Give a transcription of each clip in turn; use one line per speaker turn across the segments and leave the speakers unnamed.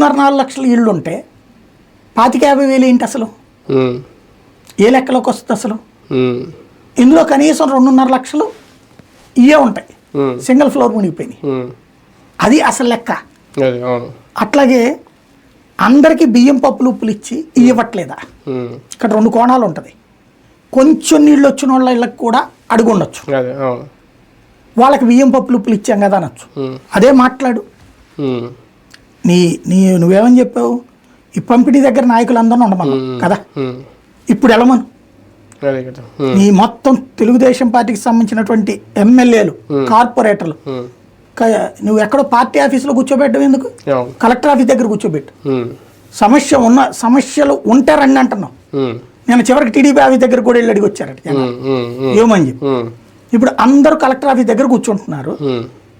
మూడున్నర నాలుగు లక్షల ఇళ్ళు ఉంటే పాతిక యాభై వేలు ఏంటి అసలు? ఏ లెక్కలోకి వస్తుంది అసలు? ఇందులో కనీసం రెండున్నర లక్షలు ఇవే ఉంటాయి. సింగిల్ ఫ్లోర్ మునిగిపోయినాయి. అది అసలు లెక్క. అట్లాగే అందరికీ బియ్యం పప్పులు ఉప్పులు ఇచ్చి ఇవి ఇవ్వట్లేదా ఇక్కడ రెండు కోణాలు ఉంటుంది. కొంచెం నీళ్ళు వచ్చిన వాళ్ళ ఇళ్ళకి కూడా అడుగు ఉండొచ్చు. వాళ్ళకి బియ్యం పప్పులు ఉప్పులు ఇచ్చాం కదా అనొచ్చు. అదే మాట్లాడు. నీ నీ నువ్వేమని చెప్పావు? ఈ పంపిణీ దగ్గర నాయకులందరూ ఉండమను కదా?
ఉమ్.
ఇప్పుడు వెళ్ళమను
కదా. ఉమ్,
నీ మొత్తం తెలుగుదేశం పార్టీకి సంబంధించినటువంటి ఎమ్మెల్యేలు కార్పొరేటర్లు నువ్వు ఎక్కడో పార్టీ ఆఫీసులో కూర్చోబెట్టడం ఎందుకు? కలెక్టర్ ఆఫీస్ దగ్గర కూర్చోబెట్టు. సమస్య ఉన్న సమస్యలు ఉంటే రండి అంటున్నావు నేను చివరికి టీడీపీ ఆఫీస్ దగ్గర కూడా వెళ్ళి అడిగి వచ్చారట ఏమని చెప్పి? ఇప్పుడు అందరూ కలెక్టర్ ఆఫీస్ దగ్గర కూర్చుంటున్నారు.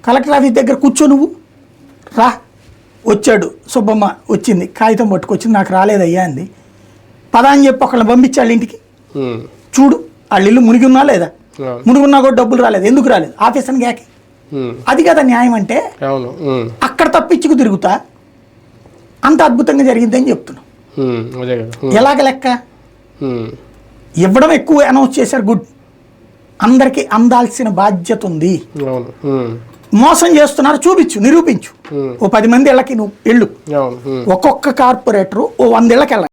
కలెక్టర్ ఆఫీస్ దగ్గర కూర్చో నువ్వు. రా. వచ్చాడు. సుబ్బమ్మ వచ్చింది. కాగితం పట్టుకొచ్చింది. నాకు రాలేదయ్యా అంది. పదా అని చెప్పి ఒకళ్ళని పంపించాడు ఇంటికి. చూడు వాళ్ళ ఇల్లు మునిగి ఉన్నా లేదా? మునిగి ఉన్నా కూడా డబ్బులు రాలేదు. ఎందుకు రాలేదు? ఆఫీస్ అని గ్యాకి అది కదా న్యాయం అంటే? అక్కడ తప్పించుకు తిరుగుతా. అంత అద్భుతంగా జరిగిందని చెప్తున్నాం. ఎలాగ లెక్క? ఇవ్వడం ఎక్కువ అనౌన్స్ చేశారు గుడ్. అందరికీ అందాల్సిన బాధ్యత ఉంది. మోసం చేస్తున్నారు చూపించు నిరూపించు. ఓ పది మంది ఇళ్ళకి నువ్వు వెళ్ళు.
ఉమ్.
ఒక్కొక్క కార్పొరేటరు ఓ వంద ఇళ్ళకి వెళ్ళాలి